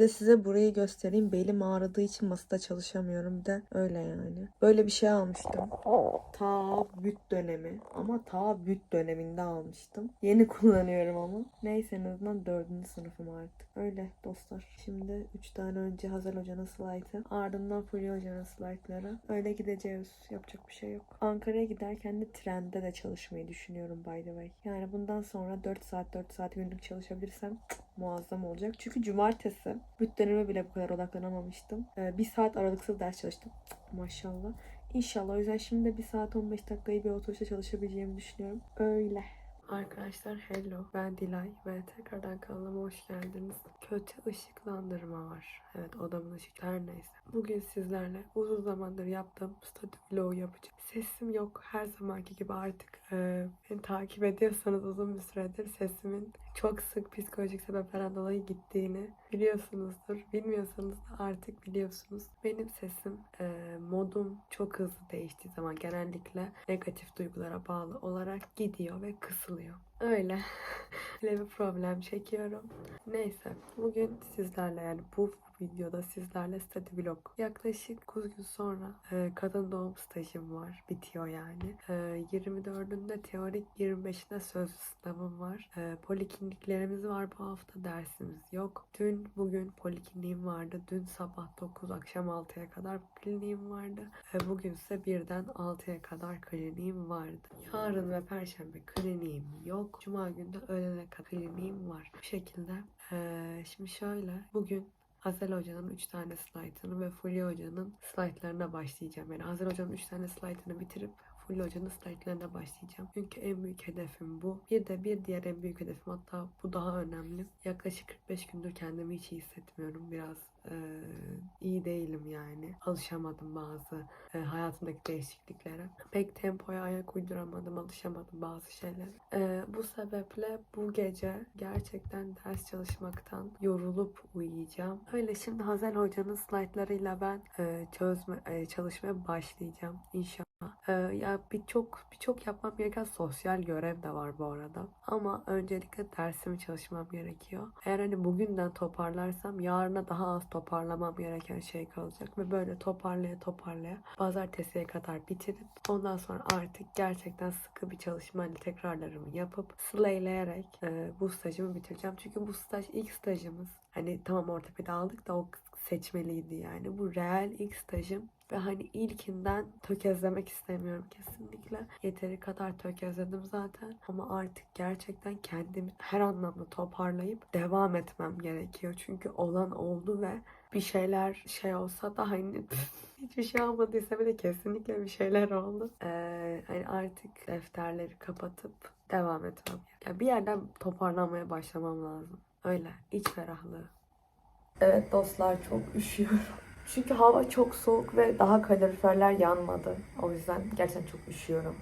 de size burayı göstereyim. Belim ağrıdığı için masada çalışamıyorum. Bir de öyle yani. Böyle bir şey almıştım. Ta büt dönemi. Ama ta büt döneminde almıştım. Yeni kullanıyorum ama. Neyse en azından dördüncü sınıfım artık. Öyle dostlar. Şimdi üç tane önce Hazel Hoca'nın slaytı. Ardından Fulya Hoca'nın slaytları. Öyle gideceğiz. Yapacak bir şey yok. Ankara'ya giderken de trende de çalışmayı düşünüyorum by the way. Yani bundan sonra 4 saat 4 saat günlük çalışabilirsem muazzam olacak. Çünkü cumartesi büt döneme bile bu kadar odaklanamamıştım. Ee, bir saat aralıksız ders çalıştım. Maşallah. İnşallah. O yüzden şimdi de bir saat 15 dakikayı bir otobüste çalışabileceğimi düşünüyorum. Öyle. Arkadaşlar hello. Ben Dilay ve tekrardan kanalıma hoş geldiniz. Kötü ışıklandırma var. Evet odamın ışık her neyse. Bugün sizlerle uzun zamandır yaptığım statü vlog yapacağım. Sesim yok her zamanki gibi artık. e, beni takip ediyorsanız uzun bir süredir sesimin çok sık psikolojik sebeplerden dolayı gittiğini biliyorsunuzdur. Bilmiyorsanız da artık biliyorsunuz. Benim sesim e, modum çok hızlı değiştiği zaman genellikle negatif duygulara bağlı olarak gidiyor ve kısılıyor. Öyle. Öyle bir problem çekiyorum. Neyse. Bugün sizlerle yani bu videoda sizlerle study vlog. Yaklaşık 9 gün sonra e, kadın doğum stajım var. Bitiyor yani. E, 24'ünde teorik 25'inde sözlü sınavım var. E, polikliniklerimiz var bu hafta. Dersimiz yok. Dün bugün polikliniğim vardı. Dün sabah 9 akşam 6'ya kadar kliniğim vardı. E, bugün ise 1'den 6'ya kadar kliniğim vardı. Yarın ve perşembe kliniğim yok. Cuma günü de öğlene kadar kliniğim var. Bu şekilde. E, şimdi şöyle. Bugün Hazel Hoca'nın 3 tane slaytını ve Fulya Hoca'nın slaytlarına başlayacağım. Yani Hazel Hoca'nın 3 tane slaytını bitirip Fulya Hoca'nın slaytlarına başlayacağım. Çünkü en büyük hedefim bu. Bir de bir diğer en büyük hedefim hatta bu daha önemli. Yaklaşık 45 gündür kendimi hiç iyi hissetmiyorum. Biraz eee, iyi değilim yani. Alışamadım bazı eee, hayatımdaki değişikliklere. Pek tempoya ayak uyduramadım, alışamadım bazı şeylere. Eee, bu sebeple bu gece gerçekten ders çalışmaktan yorulup uyuyacağım. Öyle şimdi Hazel Hoca'nın slaytlarıyla ben eee, çözme, eee, çalışmaya başlayacağım inşallah. Ya birçok birçok yapmam gereken sosyal görev de var bu arada. Ama öncelikle dersimi çalışmam gerekiyor. Eğer hani bugünden toparlarsam yarına daha az toparlamam gereken şey kalacak ve böyle toparlaya toparlaya pazartesiye kadar bitirip ondan sonra artık gerçekten sıkı bir çalışmayla tekrarlarımı yapıp sılayleyerek e, bu stajımı bitireceğim. Çünkü bu staj ilk stajımız. Hani tamam ortopedi aldık da o seçmeliydi yani. Bu real ilk stajım ve hani ilkinden tökezlemek istemiyorum kesinlikle. Yeteri kadar tökezledim zaten. Ama artık gerçekten kendimi her anlamda toparlayıp devam etmem gerekiyor. Çünkü olan oldu ve bir şeyler şey olsa da hani hiçbir şey olmadıysa bile kesinlikle bir şeyler oldu. Ee, hani artık defterleri kapatıp devam etmem. Yani bir yerden toparlanmaya başlamam lazım. Öyle iç ferahlığı. Evet dostlar çok üşüyorum. Çünkü hava çok soğuk ve daha kaloriferler yanmadı. O yüzden gerçekten çok üşüyorum.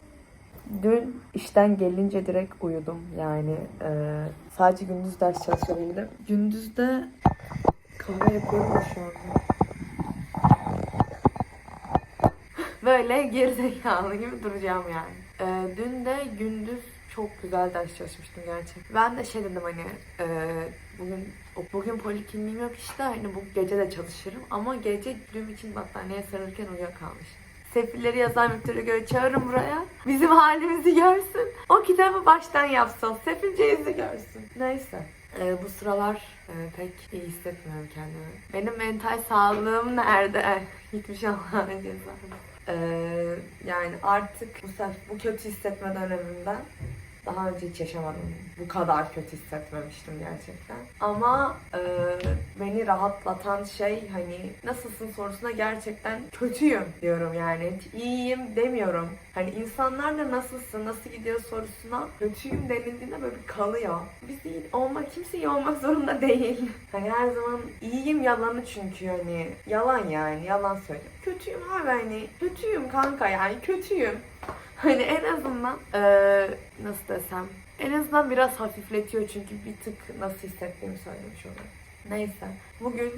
Dün işten gelince direkt uyudum yani. e, sadece gündüz ders çalışabildim. Gündüzde kahve yapıyorum da şu anda. Böyle gerizekalı gibi duracağım yani. E, dün de gündüz çok güzel ders çalışmıştım gerçekten. Ben de şey dedim hani e, bugün bugün polikliniğim yok işte hani bu gece de çalışırım ama gece dün için battaniyeye sarılırken uyuyakalmışım. Sefilleri yazan müdüre göre çağırın buraya. Bizim halimizi görsün. O kitabı baştan yapsın. Sefilce görsün. Neyse. Ee, bu sıralar e, pek iyi hissetmiyorum kendimi. Benim mental sağlığım nerede? Gitmiş Allah'ın cezası. Ee, yani artık bu, sef- bu kötü hissetme döneminden daha önce hiç yaşamadım. Bu kadar kötü hissetmemiştim gerçekten. Ama e, beni rahatlatan şey hani nasılsın sorusuna gerçekten kötüyüm diyorum yani. Hiç iyiyim demiyorum. Hani insanlarla nasılsın, nasıl gidiyor sorusuna kötüyüm denildiğinde böyle bir kalıyor. Biz iyi olmak, kimse iyi olmak zorunda değil. Hani her zaman iyiyim yalanı çünkü hani yalan yani yalan söylüyorum. Kötüyüm abi hani kötüyüm kanka yani kötüyüm. Hani en azından eee, nasıl desem en azından biraz hafifletiyor çünkü bir tık nasıl hissettiğimi söylemiş oluyorum. Neyse bugün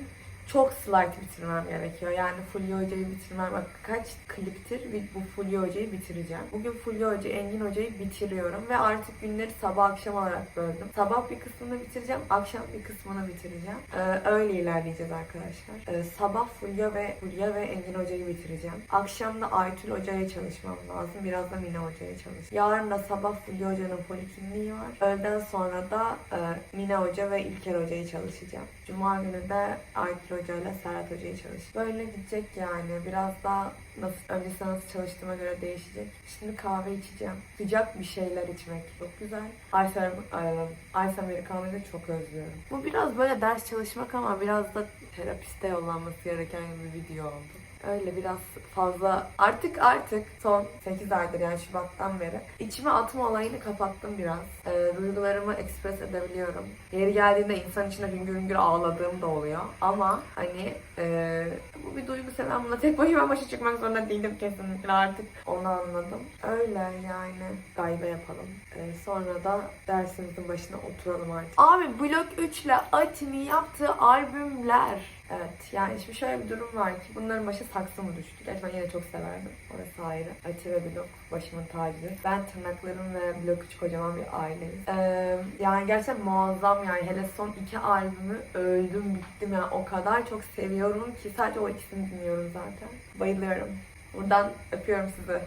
çok slide bitirmem gerekiyor. Yani Fulya Hoca'yı bitirmem. Bak kaç kliptir bu Fulya Hoca'yı bitireceğim. Bugün Fulya Hoca, Engin Hoca'yı bitiriyorum ve artık günleri sabah akşam olarak böldüm. Sabah bir kısmını bitireceğim, akşam bir kısmını bitireceğim. Ee, öyle ilerleyeceğiz arkadaşlar. Ee, sabah Fulya ve Fulya ve Engin Hoca'yı bitireceğim. Akşam da Aytül Hoca'ya çalışmam lazım. Biraz da Mine Hoca'ya çalış. Yarın da sabah Fulya Hoca'nın polikliniği var. Öğleden sonra da e, Mine Hoca ve İlker Hoca'yı çalışacağım. Cuma günü de Aytül Hoca ile Serhat Hoca'yı çalış. Böyle gidecek yani. Biraz daha nasıl, öncesinde nasıl çalıştığıma göre değişecek. Şimdi kahve içeceğim. Sıcak bir şeyler içmek çok güzel. Ice, Amer- Ice Americano'yu da çok özlüyorum. Bu biraz böyle ders çalışmak ama biraz da terapiste yollanması gereken bir video oldu. Öyle biraz fazla artık artık son 8 aydır yani Şubat'tan beri içime atma olayını kapattım biraz. Ee, duygularımı ekspres edebiliyorum. Yeri geldiğinde insan içinde hüngür hüngür ağladığım da oluyor. Ama hani e, bu bir duygu ben buna tek başıma başa çıkmak zorunda değilim kesinlikle artık onu anladım. Öyle yani gaybe yapalım. Ee, sonra da dersimizin başına oturalım artık. Abi Blok 3 ile Ati'nin yaptığı albümler Evet yani şimdi şöyle bir durum var ki bunların başı saksı mı düştü? Gerçi ben yine çok severdim. Orası ayrı. Ati ve Blok başımın tacıdır. Ben tırnaklarım ve Blok 3 kocaman bir aileyiz. Ee, yani gerçekten muazzam yani hele son iki albümü öldüm bittim yani o kadar çok seviyorum ki sadece o ikisini dinliyorum zaten. Bayılıyorum. Buradan öpüyorum sizi.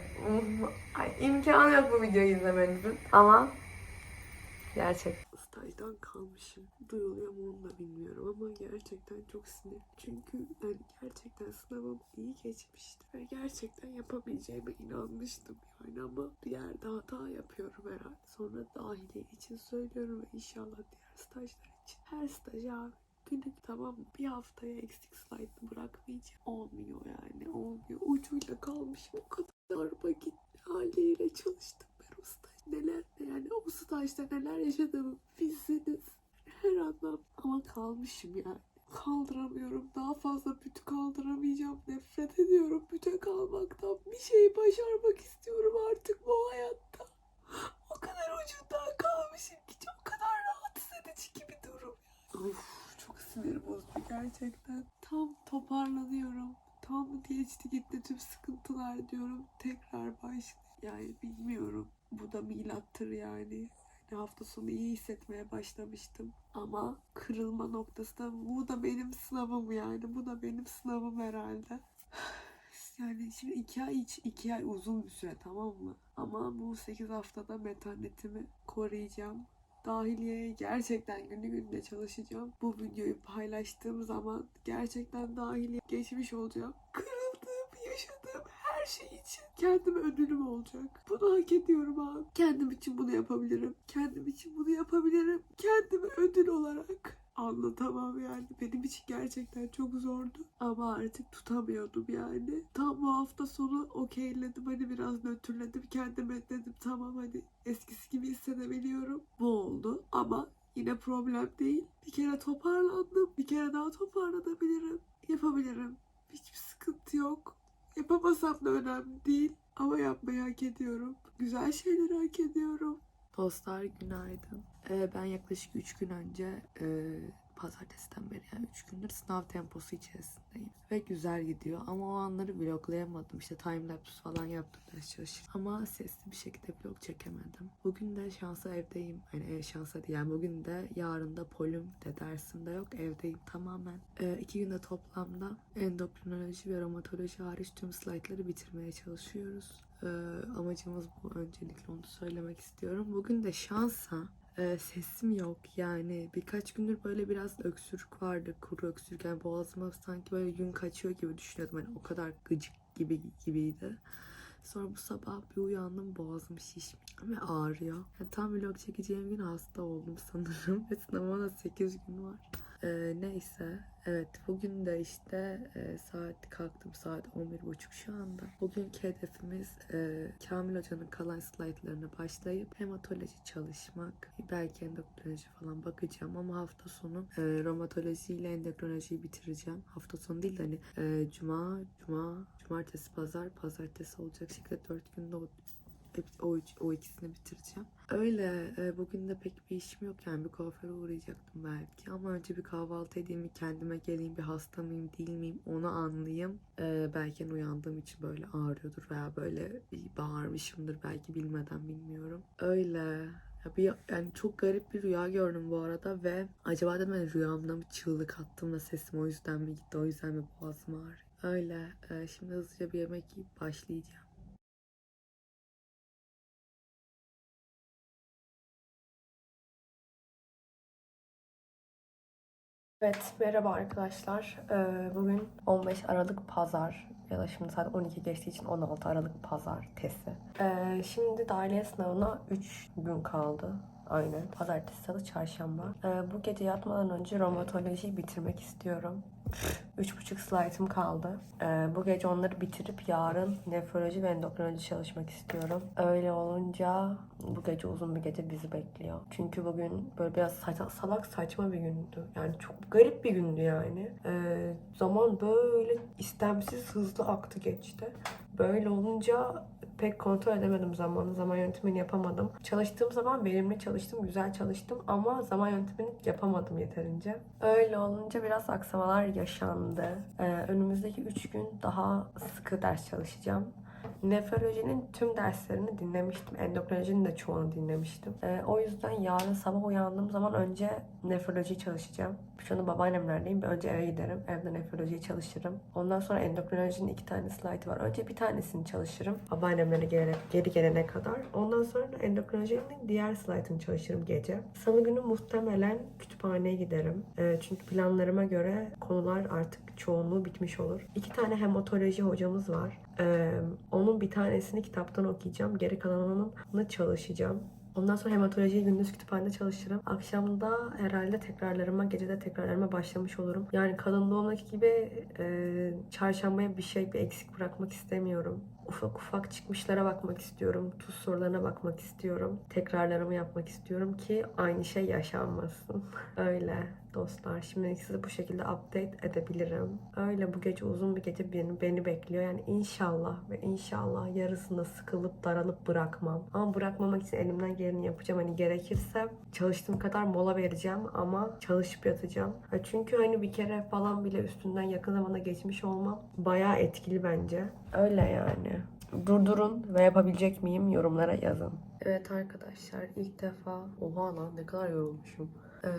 Ay, imkanı yok bu videoyu izlemenizin. Ama gerçek stajdan kalmışım. Duyuluyor mu onu da bilmiyorum ama gerçekten çok sinirliyim. Çünkü yani gerçekten sınavım iyi geçmişti ve gerçekten yapabileceğime inanmıştım yani ama bir yerde hata yapıyorum herhalde. Sonra dahiliye için söylüyorum ve inşallah diğer stajlar için. Her staj abi günlük tamam? Bir haftaya eksik slide bırakmayacağım. Olmuyor yani olmuyor. Ucuyla kalmışım o kadar vakit haliyle çalıştım ben o staj. Neler yani o stajda neler yaşadığımı bilseniz her anlam ama kalmışım yani. Kaldıramıyorum. Daha fazla bütü kaldıramayacağım. Nefret ediyorum büte kalmaktan. Bir şey başarmak istiyorum artık bu hayatta. O kadar ucundan kalmışım ki çok kadar rahatsız edici gibi durum. Of çok sinir bozucu gerçekten. Tam toparlanıyorum. Tam geçti gitti tüm sıkıntılar diyorum. Tekrar başlıyor. Yani bilmiyorum. Bu da milattır yani. Yani hafta sonu iyi hissetmeye başlamıştım. Ama kırılma noktası da bu da benim sınavım yani. Bu da benim sınavım herhalde. Yani şimdi iki ay iç, iki ay uzun bir süre tamam mı? Ama bu 8 haftada metanetimi koruyacağım. Dahiliyeye gerçekten günü gününe çalışacağım. Bu videoyu paylaştığım zaman gerçekten dahiliye geçmiş olacağım. Yaşadığım her şey için kendime ödülüm olacak. Bunu hak ediyorum abi. Kendim için bunu yapabilirim. Kendim için bunu yapabilirim. Kendime ödül olarak. Anlatamam yani. Benim için gerçekten çok zordu. Ama artık tutamıyordum yani. Tam bu hafta sonu okeyledim. Hani biraz nötrledim. Kendime dedim tamam hani eskisi gibi hissedebiliyorum. Bu oldu. Ama yine problem değil. Bir kere toparlandım. Bir kere daha toparlanabilirim. Yapabilirim. Hiçbir sıkıntı yok. Yapamasam da önemli değil. Ama yapmayı hak ediyorum. Güzel şeyleri hak ediyorum. Dostlar günaydın. Ee, ben yaklaşık 3 gün önce e, pazartesiden beri yani 3 gündür sınav temposu içerisindeyim. Ve güzel gidiyor ama o anları vloglayamadım. İşte timelapse falan yaptım ders çalışırken. Ama sesli bir şekilde vlog çekemedim. Bugün de şansa evdeyim. Yani e, şansa değil yani bugün de yarın da polüm de dersimde yok. Evdeyim tamamen. E, iki günde toplamda endokrinoloji ve romatoloji hariç tüm slaytları bitirmeye çalışıyoruz. E, amacımız bu öncelikle onu söylemek istiyorum. Bugün de şansa e, sesim yok yani birkaç gündür böyle biraz öksürük vardı kuru öksürük yani boğazıma sanki böyle gün kaçıyor gibi düşünüyordum hani o kadar gıcık gibi gibiydi. Sonra bu sabah bir uyandım boğazım şişmiş ve ağrıyor. Yani tam vlog çekeceğim gün hasta oldum sanırım ve sınavıma da 8 gün var. Ee, neyse evet bugün de işte e, saat kalktım saat 11.30 şu anda. Bugünkü hedefimiz e, Kamil Hoca'nın kalan slaytlarına başlayıp hematoloji çalışmak. Belki endokrinoloji falan bakacağım ama hafta sonu e, romatoloji ile endokrinolojiyi bitireceğim. Hafta sonu değil de hani e, cuma, cuma, cumartesi, pazar, pazartesi olacak şekilde 4 günde o o, o ikisini bitireceğim. Öyle. e, bugün de pek bir işim yok yani bir kuaföre uğrayacaktım belki. Ama önce bir kahvaltı edeyim, bir kendime geleyim, bir hasta mıyım değil miyim onu anlayayım. E, belki uyandığım için böyle ağrıyordur veya böyle bağırmışımdır belki bilmeden bilmiyorum. Öyle. Ya bir, yani çok garip bir rüya gördüm bu arada ve acaba dedim hani rüyamda mı çığlık attım da sesim o yüzden mi gitti o yüzden mi boğazım ağrıyor. Öyle. e, şimdi hızlıca bir yemek yiyip başlayacağım. Evet, merhaba arkadaşlar. Ee, bugün 15 Aralık Pazar ya da şimdi saat 12 geçtiği için 16 Aralık Pazartesi. Ee, şimdi dahiliye sınavına 3 gün kaldı. Aynen. Pazartesi, salı, çarşamba. Ee, bu gece yatmadan önce romatolojiyi bitirmek istiyorum. 3,5 slaytım kaldı. Ee, bu gece onları bitirip yarın nefroloji ve endokrinoloji çalışmak istiyorum. Öyle olunca bu gece uzun bir gece bizi bekliyor. Çünkü bugün böyle biraz saç- salak saçma bir gündü. Yani çok garip bir gündü yani. Ee, zaman böyle istemsiz hızlı aktı geçti. Böyle olunca pek kontrol edemedim zamanı. Zaman yönetimini yapamadım. Çalıştığım zaman verimli çalıştım, güzel çalıştım ama zaman yönetimini yapamadım yeterince. Öyle olunca biraz aksamalar yaşandı. Ee, önümüzdeki 3 gün daha sıkı ders çalışacağım. Nefrolojinin tüm derslerini dinlemiştim. Endokrinolojinin de çoğunu dinlemiştim. Ee, o yüzden yarın sabah uyandığım zaman önce nefroloji çalışacağım. Şu anda babaannemlerdeyim. Önce eve giderim. Evde nefrolojiyi çalışırım. Ondan sonra endokrinolojinin iki tane slaytı var. Önce bir tanesini çalışırım. Babaannemlere gelene, geri gelene kadar. Ondan sonra endokrinolojinin diğer slaytını çalışırım gece. Salı günü muhtemelen kütüphaneye giderim. Ee, çünkü planlarıma göre konular artık çoğunluğu bitmiş olur. İki tane hematoloji hocamız var. Ee, onun bir tanesini kitaptan okuyacağım. Geri kalanını çalışacağım. Ondan sonra hematolojiyi gündüz kütüphanede çalışırım. Akşamda herhalde tekrarlarıma, gecede tekrarlarıma başlamış olurum. Yani kadın doğumdaki gibi e, çarşambaya bir şey, bir eksik bırakmak istemiyorum. Ufak ufak çıkmışlara bakmak istiyorum. Tuz sorularına bakmak istiyorum. Tekrarlarımı yapmak istiyorum ki aynı şey yaşanmasın. Öyle dostlar. Şimdi sizi bu şekilde update edebilirim. Öyle bu gece uzun bir gece beni, beni bekliyor. Yani inşallah ve inşallah yarısında sıkılıp daralıp bırakmam. Ama bırakmamak için elimden geleni yapacağım. Hani gerekirse çalıştığım kadar mola vereceğim ama çalışıp yatacağım. Ha çünkü hani bir kere falan bile üstünden yakın zamanda geçmiş olmam bayağı etkili bence. Öyle yani. Durdurun ve yapabilecek miyim yorumlara yazın. Evet arkadaşlar ilk defa oha lan ne kadar yorulmuşum. Ee,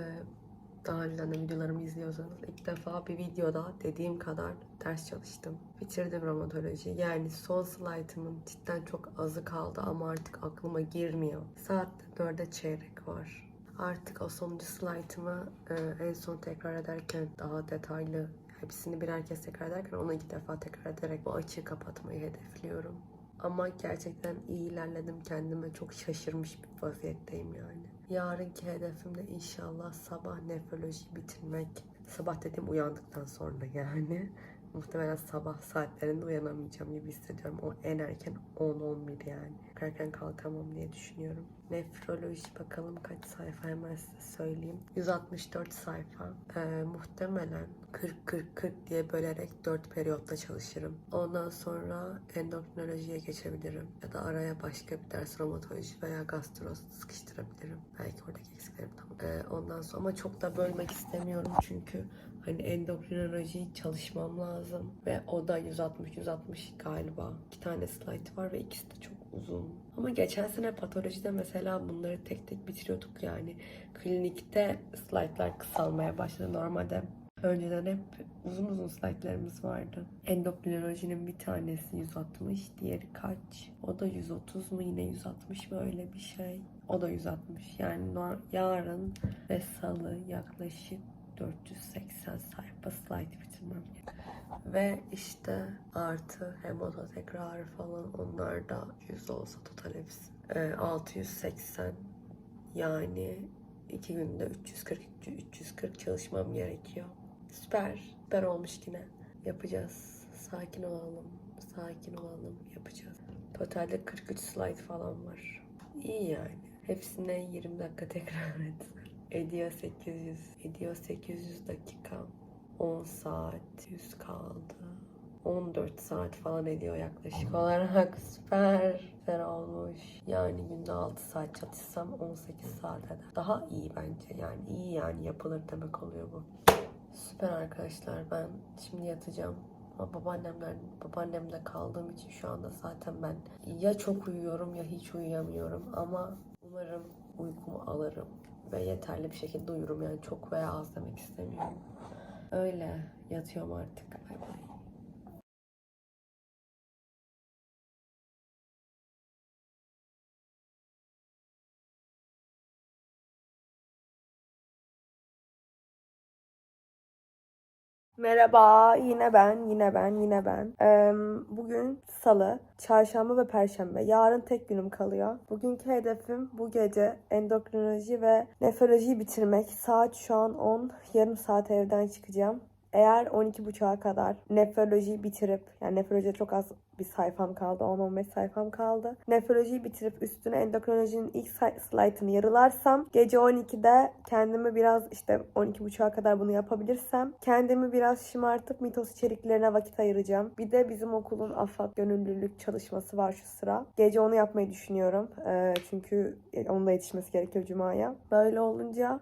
daha önceden de videolarımı izliyorsanız ilk defa bir videoda dediğim kadar ders çalıştım. Bitirdim romatoloji. Yani son slaytımın cidden çok azı kaldı ama artık aklıma girmiyor. Saat 4'e çeyrek var. Artık o sonuncu slaytımı e, en son tekrar ederken daha detaylı hepsini birer kez tekrar ederken onu iki defa tekrar ederek bu açığı kapatmayı hedefliyorum. Ama gerçekten iyi ilerledim. Kendime çok şaşırmış bir vaziyetteyim yani. Yarınki hedefim de inşallah sabah nefrolojiyi bitirmek. Sabah dediğim uyandıktan sonra yani. Muhtemelen sabah saatlerinde uyanamayacağım gibi hissediyorum. O en erken 10-11 yani. Erken kalkamam diye düşünüyorum. Nefroloji bakalım kaç sayfa hemen size söyleyeyim. 164 sayfa. Ee, muhtemelen 40-40-40 diye bölerek 4 periyotta çalışırım. Ondan sonra endokrinolojiye geçebilirim. Ya da araya başka bir ders romatoloji veya gastro sıkıştırabilirim. Belki oradaki. Ee, ondan sonra ama çok da bölmek istemiyorum çünkü hani endokrinoloji çalışmam lazım. Ve o da 160-160 galiba. İki tane slide var ve ikisi de çok uzun. Ama geçen sene patolojide mesela bunları tek tek bitiriyorduk yani. Klinikte slaytlar kısalmaya başladı. Normalde önceden hep uzun uzun slaytlarımız vardı. Endokrinolojinin bir tanesi 160, diğeri kaç? O da 130 mu yine 160 mı öyle bir şey. O da 160. Yani yarın ve salı yaklaşık 480 sayfa slide bitirmem. Ve işte artı hemoto tekrarı falan onlar da 100 olsa total hepsi. Ee, 680 yani iki günde 340 340 çalışmam gerekiyor. Süper. Süper olmuş yine. Yapacağız. Sakin olalım. Sakin olalım. Yapacağız. Totalde 43 slide falan var. İyi yani. Hepsine 20 dakika tekrar et. Ediyor 800. Ediyor 800 dakika. 10 saat 100 kaldı. 14 saat falan ediyor yaklaşık olarak. Süper süper olmuş. Yani günde 6 saat çalışsam 18 saat eder. Daha iyi bence. Yani iyi yani yapılır demek oluyor bu. Süper arkadaşlar. Ben şimdi yatacağım. Ama babaannemler, babaannemle kaldığım için şu anda zaten ben ya çok uyuyorum ya hiç uyuyamıyorum. Ama umarım uykumu alırım ve yeterli bir şekilde uyurum. Yani çok veya az demek istemiyorum. Öyle yatıyorum artık. Bay bay. Merhaba, yine ben, yine ben, yine ben. Eee, bugün salı, çarşamba ve perşembe. Yarın tek günüm kalıyor. Bugünkü hedefim bu gece endokrinoloji ve nefrolojiyi bitirmek. Saat şu an 10, yarım saat evden çıkacağım. Eğer 12.30'a kadar nefrolojiyi bitirip, yani nefrolojide çok az bir sayfam kaldı, 10-15 sayfam kaldı. Nefrolojiyi bitirip üstüne endokrinolojinin ilk slaytını yarılarsam, gece 12'de kendimi biraz işte 12.30'a kadar bunu yapabilirsem, kendimi biraz şımartıp mitos içeriklerine vakit ayıracağım. Bir de bizim okulun AFAD gönüllülük çalışması var şu sıra. Gece onu yapmayı düşünüyorum. Ee, çünkü onun da yetişmesi gerekiyor Cuma'ya. Böyle olunca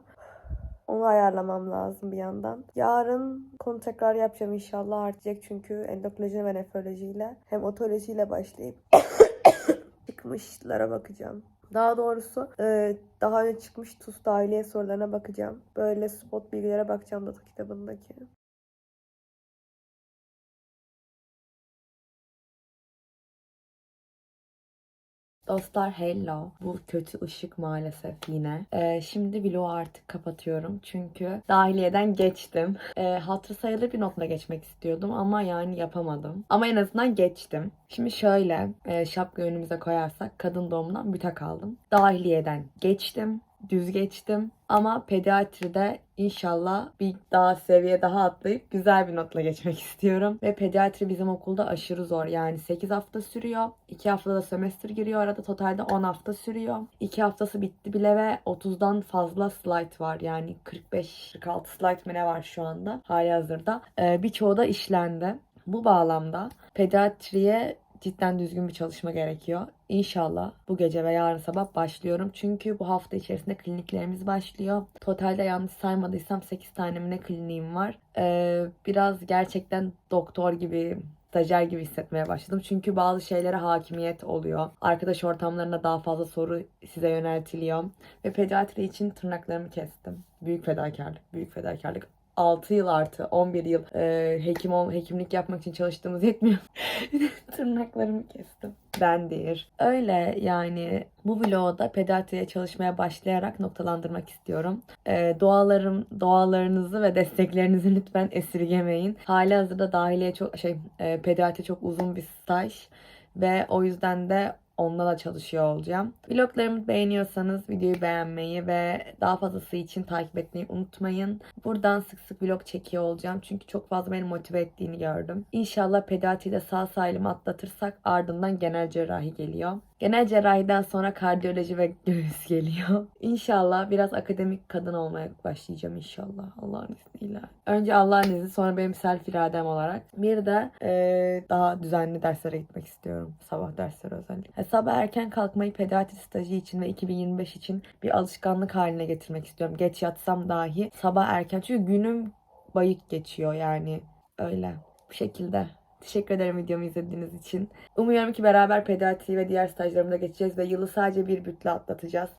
onu ayarlamam lazım bir yandan. Yarın konu tekrar yapacağım inşallah artacak çünkü endokrinoloji ve nefrolojiyle hem otolojiyle başlayıp çıkmışlara bakacağım. Daha doğrusu e, daha önce çıkmış TUS dahiliye sorularına bakacağım. Böyle spot bilgilere bakacağım data kitabındaki. Dostlar hello. Bu kötü ışık maalesef yine. Ee, şimdi vlogu artık kapatıyorum. Çünkü dahiliyeden geçtim. Ee, hatırı sayılır bir notla geçmek istiyordum ama yani yapamadım. Ama en azından geçtim. Şimdi şöyle e, şapka önümüze koyarsak kadın doğumundan büte kaldım. Dahiliyeden geçtim. Düz geçtim. Ama pediatride inşallah bir daha seviye daha atlayıp güzel bir notla geçmek istiyorum. Ve pediatri bizim okulda aşırı zor. Yani 8 hafta sürüyor. 2 haftada sömestr giriyor. Arada totalde 10 hafta sürüyor. 2 haftası bitti bile ve 30'dan fazla slide var. Yani 45-46 slide mi ne var şu anda hali hazırda. Ee, birçoğu da işlendi. Bu bağlamda pediatriye cidden düzgün bir çalışma gerekiyor. İnşallah bu gece ve yarın sabah başlıyorum. Çünkü bu hafta içerisinde kliniklerimiz başlıyor. Totalde yanlış saymadıysam 8 tane mi ne kliniğim var. Ee, biraz gerçekten doktor gibi stajyer gibi hissetmeye başladım. Çünkü bazı şeylere hakimiyet oluyor. Arkadaş ortamlarında daha fazla soru size yöneltiliyor. Ve pediatri için tırnaklarımı kestim. Büyük fedakarlık, büyük fedakarlık. 6 yıl artı 11 yıl e, hekim ol, hekimlik yapmak için çalıştığımız yetmiyor. Tırnaklarımı kestim. Bendir. Öyle yani bu vlogda pediatriye çalışmaya başlayarak noktalandırmak istiyorum. E, dualarım, dualarınızı ve desteklerinizi lütfen esirgemeyin. Hali hazırda dahiliye çok şey e, pediatri çok uzun bir staj ve o yüzden de Onunla da çalışıyor olacağım. Vloglarımı beğeniyorsanız videoyu beğenmeyi ve daha fazlası için takip etmeyi unutmayın. Buradan sık sık vlog çekiyor olacağım. Çünkü çok fazla beni motive ettiğini gördüm. İnşallah pediatride sağ salim atlatırsak ardından genel cerrahi geliyor. Genel cerrahiden sonra kardiyoloji ve göğüs geliyor. İnşallah biraz akademik kadın olmaya başlayacağım inşallah Allah'ın izniyle. Önce Allah'ın izni sonra benim self iradem olarak. Bir de eee, daha düzenli derslere gitmek istiyorum. Sabah dersleri özellikle. E, sabah erken kalkmayı pediatri stajı için ve 2025 için bir alışkanlık haline getirmek istiyorum. Geç yatsam dahi sabah erken. Çünkü günüm bayık geçiyor yani. Öyle. Bu şekilde. Teşekkür ederim videomu izlediğiniz için. Umuyorum ki beraber pediatri ve diğer stajlarımı da geçeceğiz ve yılı sadece bir bütle atlatacağız.